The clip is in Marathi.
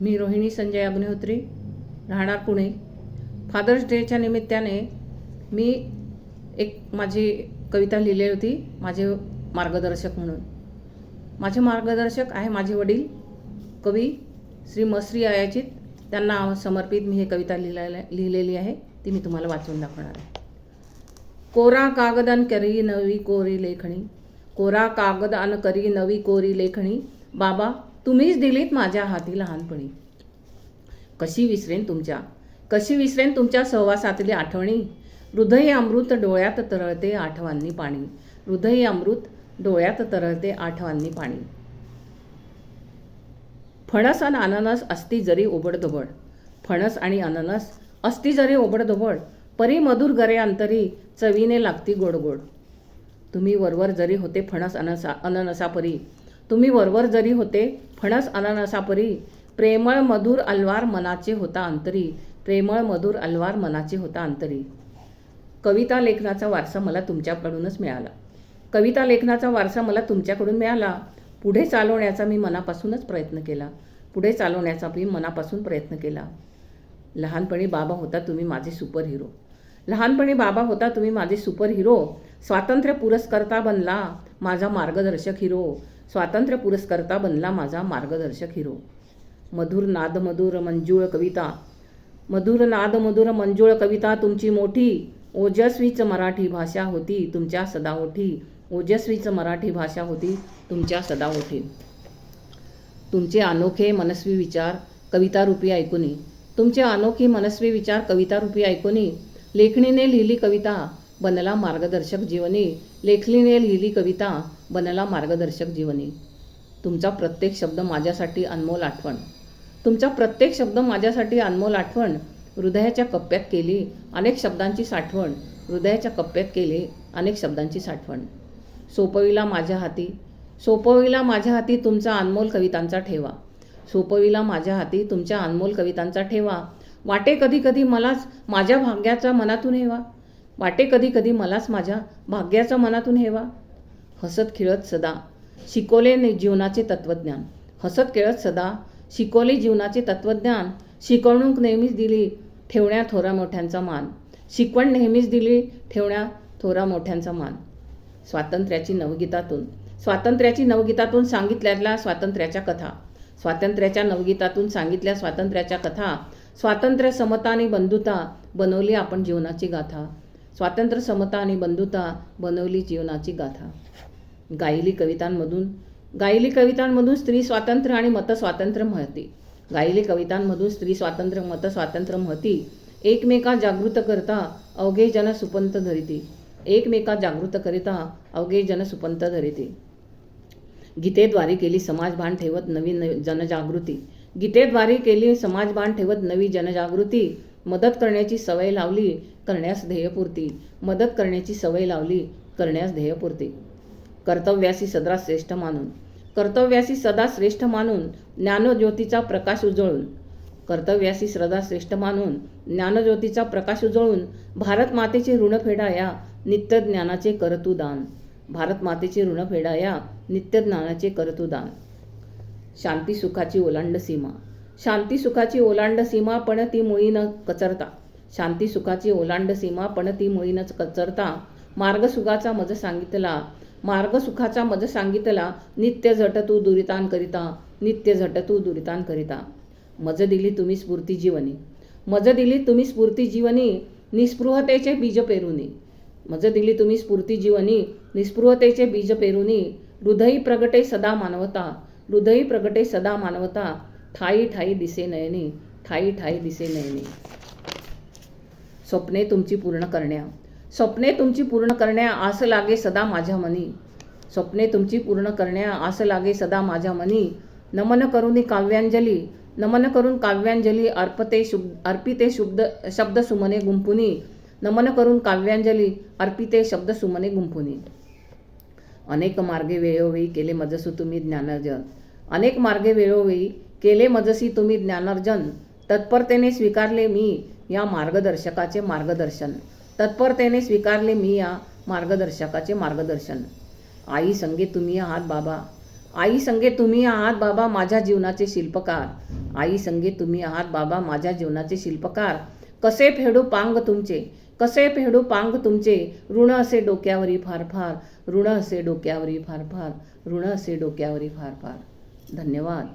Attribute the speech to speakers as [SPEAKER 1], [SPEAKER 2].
[SPEAKER 1] मी रोहिणी संजय अग्निहोत्री राहणार पुणे. फादर्स डेच्या निमित्ताने मी एक माझी कविता लिहिली होती माझे मार्गदर्शक म्हणून. माझे मार्गदर्शक आहे माझे वडील कवी श्री मसरी अयाचित त्यांना समर्पित मी हे कविता लिहिलेल्या लिहिलेली आहे ती मी तुम्हाला वाचून दाखवणार आहे. कोरा कागदान करी नवी कोरी लेखणी. कोरा कागदान करी नवी कोरी लेखणी. बाबा तुम्हीच दिलीत माझ्या हाती लहानपणी. कशी विसरेन तुमच्या? कशी विसरेन तुमच्या सहवासातली आठवणी? हृदय अमृत डोळ्यात तरळते आठवांनी पाणी. हृदय अमृत डोळ्यात तरळते आठवांनी पाणी. फणस आणि अननस असती जरी ओबडधोबड. फणस आणि अननस असती जरी ओबडधोबड परी मधुर गरे अंतरी चवीने लागती गोड गोड तुम्ही वरवर जरी होते फणस अनसा अननसापरी तुम्ही वरवर जरी होते फणस अननसापरी प्रेमळ मधुर अलवार मनाचे होता अंतरी प्रेमळ मधुर अलवार मनाचे होता अंतरी. कविता लेखनाचा वारसा मला तुमच्याकडूनच मिळाला. कविता लेखनाचा वारसा मला तुमच्याकडून मिळाला. पुढे चालवण्याचा मी मनापासूनच प्रयत्न केला. पुढे चालवण्याचा मी मनापासून प्रयत्न केला. लहानपणी बाबा होता तुम्ही माझे सुपर हिरो लहानपणी बाबा होता तुम्ही माझे सुपर हिरो स्वातंत्र्य पुरस्कर्ता बनला माझा मार्गदर्शक हिरो स्वातंत्र्य पुरस्कर्ता बनला माझा मार्गदर्शक हिरो. मधुर नाद मधुर मंजूळ कविता. मधुर नाद मधुर मंजूळ कविता तुमची मोठी. ओजस्वीच मराठी भाषा होती तुमच्या सदाओठी. ओजस्वीच मराठी भाषा होती तुमच्या सदाओठी. तुमचे अनोखे मनस्वी विचार कवितारूपी ऐकूनी. तुमचे अनोखे मनस्वी विचार कवितारूपी ऐकूनी. लेखणीने लिहिली कविता. बनला मार्गदर्शक जीवनी. लेखलीने लिहिली कविता बनला मार्गदर्शक जीवनी. तुमचा प्रत्येक शब्द माझ्यासाठी अनमोल आठवण. तुमचा प्रत्येक शब्द माझ्यासाठी अनमोल आठवण. हृदयाच्या कप्प्यात केली अनेक शब्दांची साठवण. हृदयाच्या कप्प्यात केली अनेक शब्दांची साठवण. सोपविला माझ्या हाती. सोपविला माझ्या हाती तुमचा अनमोल कवितांचा ठेवा. सोपविला माझ्या हाती तुमच्या अनमोल कवितांचा ठेवा. वाटे कधी कधी मलाच माझ्या भाग्याचा मनातून हेवा. वाटे कधी कधी मलाच माझ्या भाग्याचा मनातून हेवा. हसत खेळत सदा शिकवले जीवनाचे तत्त्वज्ञान हसत खेळत सदा शिकवले जीवनाचे तत्त्वज्ञान शिकवणूक नेहमीच दिली ठेवण्या थोरा मोठ्यांचा मान. शिकवण नेहमीच दिली ठेवण्या थोरा मोठ्यांचा मान. स्वातंत्र्याची नवगीतातून. स्वातंत्र्याची नवगीतातून सांगितलेल्या स्वातंत्र्याच्या कथा. स्वातंत्र्याच्या नवगीतातून सांगितल्या स्वातंत्र्याच्या कथा. स्वातंत्र्य समता आणि बंधुता बनवली आपण जीवनाची गाथा. स्वातंत्र्य समता आणि बंधुता बनवली जीवनाची गाथा. गायली कवितांमधून गायली कवितांमधून स्त्री स्वातंत्र्य आणि मतस्वातंत्र्य महती. गायली कवितांमधून स्त्री स्वातंत्र्य मतस्वातंत्र्य महती. एकमेका जागृत करता अवघे जन सुपंत धरिती. एकमेका जागृत करिता अवघे जन सुपंत धरिती. गीतेद्वारे केली समाजभान ठेवत नवी नवी जनजागृती. गीतेद्वारे केली समाजभान ठेवत नवी जनजागृती. मदत करण्याची सवय लावली करण्यास ध्येयपूर्ती मदत करण्याची सवय लावली करण्यास ध्येयपूर्ती कर्तव्यासी सदा श्रेष्ठ मानून. कर्तव्यासी सदा श्रेष्ठ मानून ज्ञानज्योतीचा प्रकाश उजळून. कर्तव्यासी सदा श्रेष्ठ मानून ज्ञानज्योतीचा प्रकाश उजळून भारत मातेचे ऋणफेडा या नित्य ज्ञानाचे करतू दान. भारत मातेचे ऋणफेडा या नित्य ज्ञानाचे करतू दान. शांती सुखाची ओलांड सीमा. शांती सुखाची ओलांड सीमा पण ती मुळी न कचरता. शांती सुखाची ओलांड सीमा पण ती मुळी न कचरता. मार्ग सुखाचा मज सांगितला. मार्ग सुखाचा मज सांगितला. नित्य झटतू दुरितान करिता. नित्य झटतू दुरितान करिता. मज दिली तुम्ही स्फूर्ती जीवनी. मज दिली तुम्ही स्फूर्ती जीवनी निस्पृहतेचे बीज पेरुनी. मज दिली तुम्ही स्फूर्ती जीवनी निस्पृहतेचे बीज पेरुनी. हृदयी प्रगटे सदा मानवता. हृदयी प्रगटे सदा मानवता. ठाई ठाई दिसे नयने ठाई ठाई दिसे नयने. स्वप्ने तुमची पूर्ण करण्या. स्वप्ने तुमची पूर्ण करण्या आस लागे सदा माझ्या मनी. स्वप्ने तुमची पूर्ण करण्या आस लागे सदा माझ्या मनी. नमन करुनी काव्यांजली नमन करून काव्यांजली अर्पते शुभ अर्पिते शुब्द शब्द सुमने गुंपुनी. नमन करून काव्यांजली अर्पिते शब्द सुमने गुंपुनी. अनेक मार्गे वेळोवेळी केले मजसू तुम्ही ज्ञानार्जन. अनेक मार्गे वेळोवेळी केले मजसी तुम्ही ज्ञानार्जन. तत्परतेने स्वीकारले मी या मार्गदर्शकाचे मार्गदर्शन. तत्परतेने स्वीकारले मी या मार्गदर्शकाचे मार्गदर्शन. आई संगे तुम्ही आहात बाबा. आई संगे तुम्ही आहात बाबा माझ्या जीवनाचे शिल्पकार. आई संगे तुम्ही आहात बाबा माझ्या जीवनाचे शिल्पकार. कसे फेडू पांग तुमचे? कसे फेडू पांग तुमचे? ऋण असे डोक्यावरी फार फार. ऋण असे डोक्यावरी फार फार. ऋण असे डोक्यावरी फार फार. धन्यवाद.